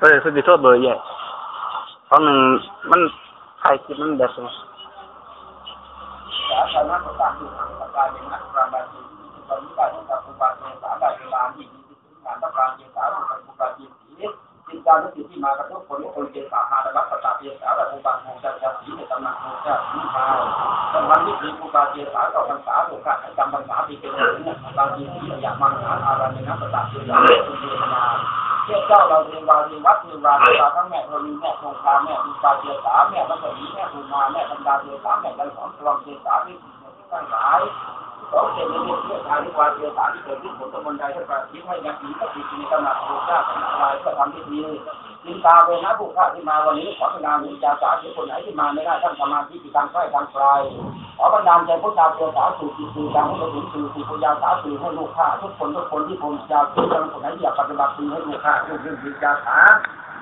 เออคือสิโทษเบอร์ใหญ่เพราะหนึ่งมันใครคิดมันแบบนี้สาธารณประกาศคือทางประกาศเป็นนักการบาลีตอนนี้การที่กับอุบาเนสาบาเวลาที่มีงานประกาศเจสาบุคอุบาจีสีจิตการนุสิที่มากระทบคนและคนเจสาหาระดับประกาศเจสาและอุบาโมจะจะสีในตำหนักโมจะสีขาวตอนวันที่มีอุบาเจสาต่อพรรษาโอกาสจำพรรษาปีเป็นเรื่องอุบาจีสีอยากมังหาอารามินะประกาศเจสาคุณเจนา เจ้าเจ้าเราเรียนวารีวัดเรียนวารีวาทั้งแม่ธรณีแม่คงคาแม่มีปาเจสาแม่พระสมีแม่ภูมาแม่บรรดาเจสาแม่กันหองกลองเจสาที่ทั้งหลายสองเจนนี้เพื่อทางที่วาเจสาที่เกิดขึ้นผลตะบนใดถ้าการที่ให้ยักษ์นี้ก็ติดในตำหนักโลกาสังลายก็ทำพิธี จินตาเวนะผู้ฆ่าที่มาวันนี้ขอพนามีจาสาหรือคนไหนที่มาไม่ได้ท่านสมาธิที่ทางใกล้ทางไกลขอบันดาลใจพุทธาเจสาสู่จิตสู่ทางให้ถึงสู่สู่ปุญญาสาสู่ให้ลูกข้าทุกคนทุกคนที่ผมจะคือคนไหนอยากปฏิบัติดีให้ลูกข้าทุกยิ่งยิ่งจาสา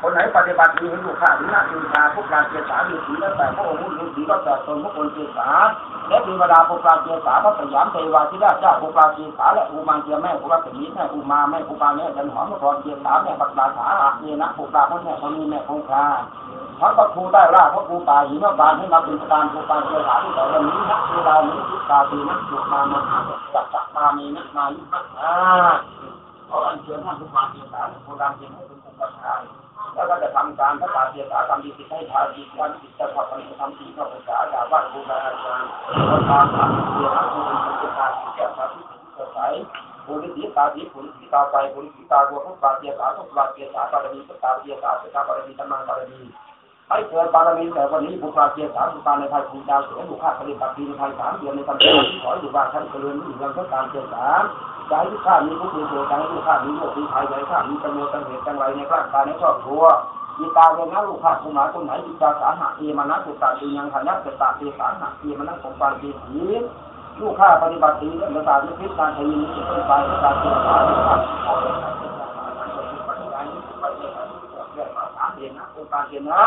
คนไหนปฏิบัติดีให้ลูกข้าหรือนาจูชาพวกการเกียรสาดีสีแล้วแต่พระองค์ฤาษีก็เกิดตนพวกคนเกียรสาและเทวดาพวกการเกียรสาพระสยามเทวาธิราชเจ้าพวกการเกียรสาและอุมาเจียแม่พวกรัศมีแม่อุมาแม่อุปารแม่จันหอมพระกรเกียรสาแม่ปัตตาสาอาเนนะพวกการพระแม่คนนี้แม่คงคาพระครูได้ล่าพระครูป่าหิมะบานให้มาเป็นประธานพวกการเกียรสาที่แต่วันนี้นะเวลานี้ทิศาตีนะจุกมามาจักจักมามีนะมายุพัฒนาขออัญเชิญท่านผู้การเกียรสาโบราณเจนให้เป็นผู้ประธาน แล้วก็จะทำการพระตาเสียสาทำดีสิให้ทานดีวันจิจะขับมันทำดีเข้าภาษาดาวัดครูบาอาจารย์ประธานทำเสียหาคุณเป็นประธานที่แก้สาธิตที่เกิดใสบุญสีตาดีบุญสีตาไปบุญสีตาบัวพุทธาเสียสาทุกบาเสียสาบารมีพุทธาเสียสาพุทธบารมีธรรมังบารมีให้เกิดบารมีแต่วันนี้บุคคลเสียสาสุตาในไทยภูมิดาวสียหนูข้าปฏิบัติดีในไทยสามเดือนในตำแหน่งที่ขออยู่บ้านท่านเจริญอยู่ยังต้องการเสียสา ใจที่ข้ามีผู้เป็นโจใจที่ข้ามีโลกมีภัยใจข้ามีจำนวนตังเหตุตังไรในร่างกายในครอบครัวมีตาเวนะลูกข้าคุณหมายคนไหนจิตาสาหะเอมานะสุตตะตียังขันยัตตะเตสาหะเอมานะสมบัติสีลูกข้าปฏิบัติดีเรื่องการพิจารณาทวีนี้เป็นไปกาเจริญสาธุการขอเป็นการเจริญสาธุนะองค์กาเจนะ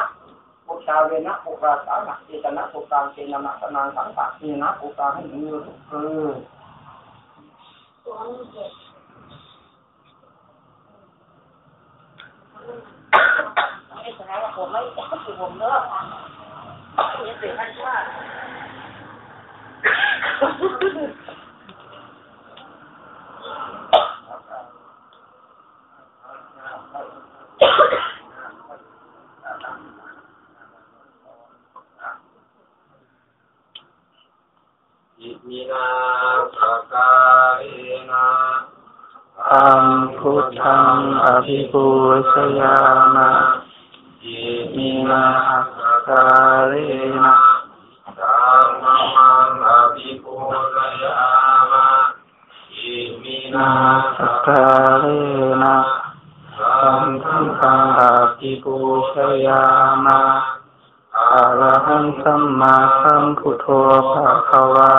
ปุชาเวนะปุราสาหะเจตนะปุการเจนะนะตนางสังขะเจนะปุการให้มีทุกคืนไม่ใช่ผมไม่อ ยากสิผมเลิกนี่สิท่านว่าอิมินาส กาเอนะอังพุทธังอภิปูชยามะอิมีนาสการเรนะธัมมังอภิปุรยามะอิมินานาสการเรนะสังฆังอภิปูชยามะอะระหังสัมมาสัมพุทโธภะคะวา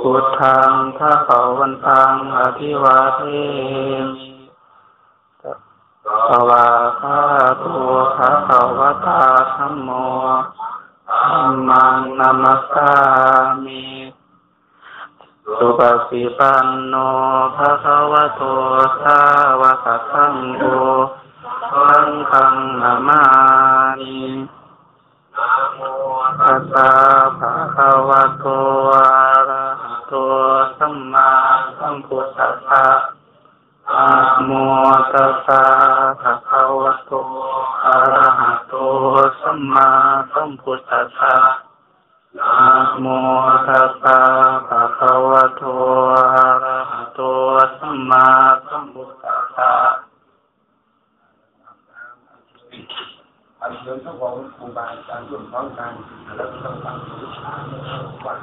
พุทธังพระเขาวันตังอภิวาเทมิภวาคาตัวพระเขาวตาธรรมโมธัมมังนามัสสามิสุปฏิปันโนภะคะวะโตสาวกสังโฆสังฆนามามินะโมตัสสะภะคะ พุทธัสสะนะโมตัสสะภะคะวะโตอะระหะโตสัมมาสัมพุทธัสสะอันเชิญพระองค์ครูบาอาจารย์ร่วมพร้อมกันแล้วต้องฟังวิชาในวัน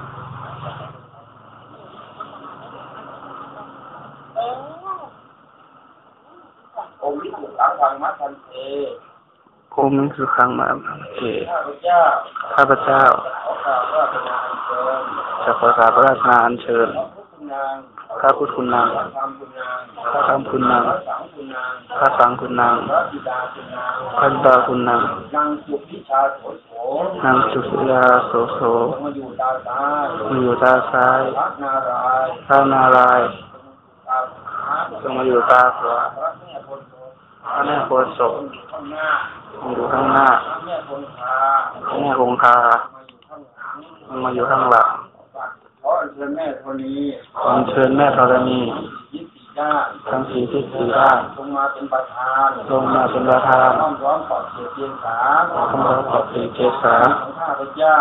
องค์ที่ถูกสังฆังมัทันเต มิสุขังมาเกข้าพเจ้าข้าพเจ้าขอกราบว่าเป็นอันเชิญจะขอกาบพระราชนาอัญเชิญพระพุทธคุณนางพระพุทธคุณนางพรรมคุณนางพระธคุณนางพระสังคุณนางพระบิดาคุณนางพระบิดาคุณนางนางสุพิชาโสโสนางสุริยาโสโสมาอยู่ตาซ้ายพระนารายณ์พระนารายณ์ตาขวาทรงมาอยู่ตาขวา พระแม่บนโลพระแม่โพธิ์ศพข้างหน้าอยู่ข้างหน้าพระแม่คงคาพระแม่คงคามาอยู่ข้างหลังมันมาอยู่ข้างหลังขออัญเชิญแม่ธรณีขอเชิญแม่ธรณียิบสี่ด้านทั้งสี่ที่สี่ด้านลงมาเป็นประธานลงมาเป็นประธานน้อมร้อมปลอดเสียเทียนสาขอขอบสีเจสาของข้าพเจ้า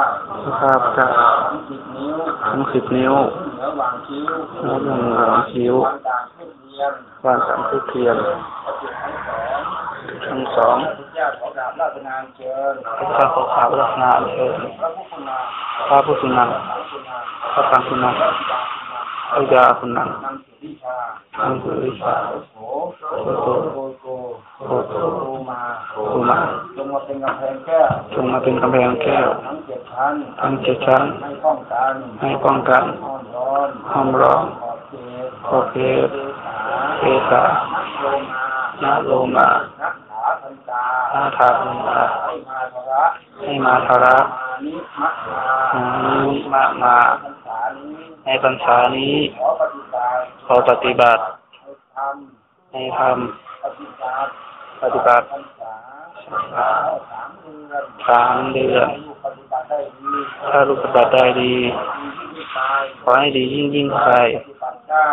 ข้าพเจ้าทั้งสิบนิ้วทั้งสิบนิ้วขึ้นเหนือวางคิ้วแล้วลงหางคิ้ววางกลางเทียนเทียนวางสามทุกเทียนประจุ ทั้งสองทั้งสองข้าพเจ้าขอกราบราชนานเชิญข้าขอขาวรัตนาเชิญพระพุทธนาพระผู้สุนันพระสังฆนาพระตังสุนันพระยาสุนันท์นำสุวิชานั่นคือวิชาโสโสโกโกโกโอโตโกมาสุมาจงมาเป็นกำแพงแก้วจงมาเป็นกำแพงแก้วทั้งเจ็ดชั้นทั้งเจ็ดชั้นให้ป้องกันให้ป้องกันห้อมร้อนห้อมร้อนขอบเขตขอบเขตเทเทสานักโลมานาโลมานักขาพัน ตาอาทารุณาให้มาธระให้มาธระมานิมัตมามานิมามาพรรษานี้ในพรรษานี้ขอปฏิบัติขอปฏิบัติ ให้ทำปฏิบัติสามเดือนถ้าลูกปฏิบัติได้ดี ขอให้ดียิ่งยิ่งไปปฏิบัติได้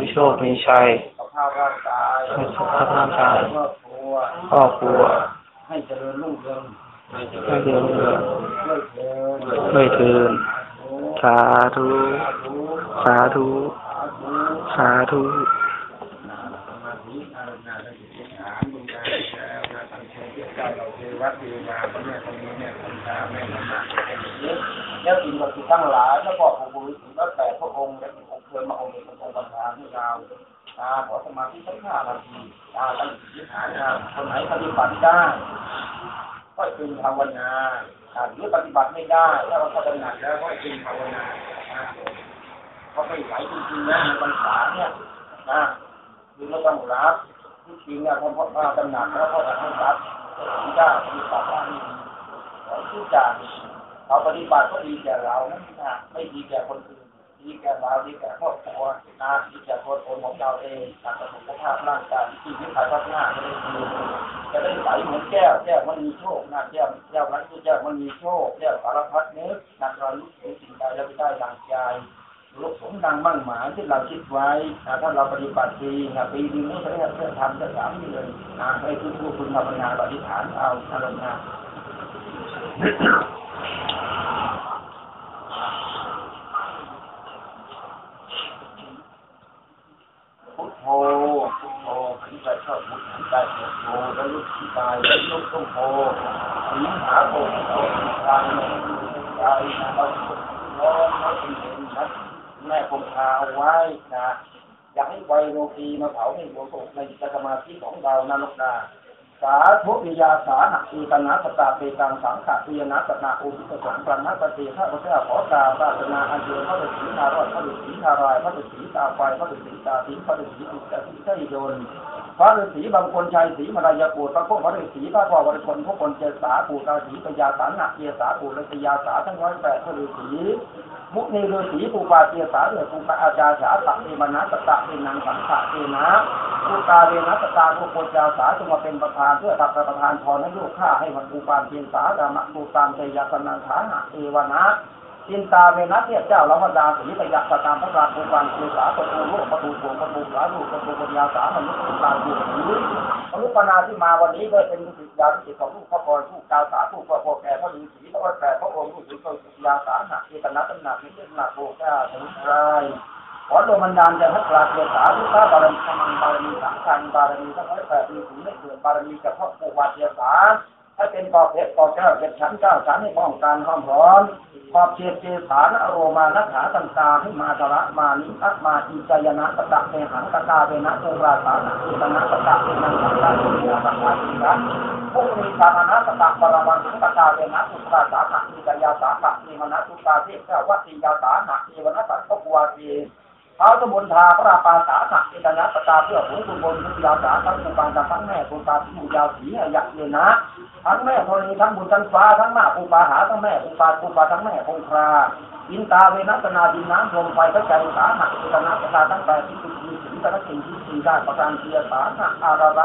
มีโชคมีชัย ขอให้โชคมีชัยสุขภาพร่างกายให้สุขภาพร่างกายครอบครัวครอบครัว ให้เจริญรุ่งเรืองให้เดือนเรืองด้วยเถิดด้วยเทินสาธุสาธุสาธุสมาธิอารมณ์นาได้ยินฐานบุญญาแล้วนะตั้งใจเกี่ยวกับเราเทวะเทวาพระแม่ตรงนี้เนี่ยทำตามแม่ธรรมะแล้วสิ่งศักดิ์สิทธิ์ทั้งหลายแล้วก็ผู้บริสุทธิ์แล้วแต่พระองค์และที่องค์เชิญมาองค์เป็นองค์ประธานให้เรา ตาขอสมาธิสักห้านาทีตาตั้งจิตฐานนะคนไหนปฏิบัติได้ก็เป็นภาวนาอ่าหรือปฏิบัติไม่ได้ถ้าเราพัฒนาแล้วก็เป็นภาวนานะเพราะไม่ไหวจริงๆนะในพรรษาเนี่ยนะคือเราต้องรับที่จริงเนี่ยพอพอตำหนักแล้วพอจะให้รับที่ได้ปฏิบัติได้ขอทุกอย่างเราปฏิบัติก็ดีแก่เรานะไม่ดีแก่คนอื่น ดีแก่เราดีแก่ครอบครัวนะดีแก่ตัวตนของเราเองการสุขภาพร่างกายที่วิถีพัฒนาจะได้ดีจะได้ใสเหมือนแก้วแก้วมันมีโชคนะแก้วแก้วนั้นคือแก้วมันมีโชคแก้วสารพัดนึกนักเราลุกถึงสิ่งใดแล้วไม่ได้ดังใจลุกสมดังมั่งหมายที่เราคิดไว้นะถ้าเราปฏิบัติดีนะปีนึงนี่เขาเรียกเพื่อทำจะสามเดือนนะให้ทุกผู้คุณภานปฏิฐานเอาอารมณ์นะ พุทโธพุทโธขันใจเข้า พุทขันใจพุทโธแล้วลุกที่ตายแล้วลุกต้องโธสิงหาโธพุทโธกายในใจนะเราพุทโธเราเป็นเห็นนะแม่คงพาไว้นะอยากให้ไวโรตีมาเผาให้หัวโตในสมาธิของเรานรกนา สาธุวิยาสาหะอีตนาสตาเปตังสังขะปิยนาสนาอุทิศสังปรณปฏิข้าพระเจ้าขอกาปรารถนาอันเชิญพระฤาษีนารอดพระฤาษีนารายพระฤาษีตาไฟพระฤาษีตาสีพระฤาษีอุตตสีไส้โยนพระฤาษีบางคนชัยสีมรายาปูพระพุทธพระฤาษีพระพ่อวรชนพระคนเจสาปูตาสีปยาสานะเกียสาปูและปยาสาทั้งร้อยแปดพระฤาษี มุนีฤาษีปูปาเกียสาเดือปูปาอาจารย์สาตักเอมนะสตะเอนังสังขะเอนะปูตาเวนะสตาภูโกจาสาจงมาเป็นประธานเพื่อตักประธานพรให้ลูกข้าให้วันปูปาเพียสาดามะปูตามเตยสนังฐานะเอวนะจินตาเวนะเทียเจ้าละวดาสีปยักสตามพระราภูปาเพียสาประตูโลกประตูโวประตูสาลูกประตูปัญญาสามนุษย์ตามอยู่นี้ มนุษย์ปนาที่มาวันนี้ด้วยเป็นลูกศิษยาที่ของลูกพระพรผู้กาวสาผู้พระโพแก่พระฤาษีพระวัดแปดพระองค์ผู้ถือตัวศิษยาสาหะเอตนะตำหนักนิเทศนาโภก้าสมุทรายขอโดยบันดาลแด่พระกราเกียรติสาธุข้าบารมีธรรมังบารมีสังฆังบารมีทั้งร้อยแปดมีถึงไม่เกินบารมีจากพ่อปู่วาเทียสาให้เป็นกอบเพชรกอบแก้วเป็นชั้นเก้าชั้นให้ป้องกันห้อมร้อน ขอบเชียเจสานอโรมานักขาตันตาให้มาตระมานิอัตมาอิจายนะตะตะเมหังตะตาเวนะตุราสานะอิตนะตะตะเวนะตะตะเวนะตะตะอินะพวกมีธรรมนะตะตะปรมังตะตาเวนะตุราสานะอิจายาสานะมีมนะตุตาเทพเจ้าวัตติยาสานะมีวนะตัตตะวาเจ ท้าตบนทาพระราปาสาหะเอกนะปตาเพื่อผลบุญบนทุกยาวสาทั้งภูปานทั้งแม่ภูปาที่มูยาวสีอยากเลยนะ ทั้งแม่ธรณีทั้งบุญทั้งฟ้าทั้งมาภูปาหาทั้งแม่ภูปาภูปาทั้งแม่คงคราอินตาเวนัสนาดินน้ำลมไฟพระใจสาหะเอกนะปตาทั้งแปดที่สุดมีสิ่งตะสิ่งที่สี่ได้ประการเทียสาหะอาราระ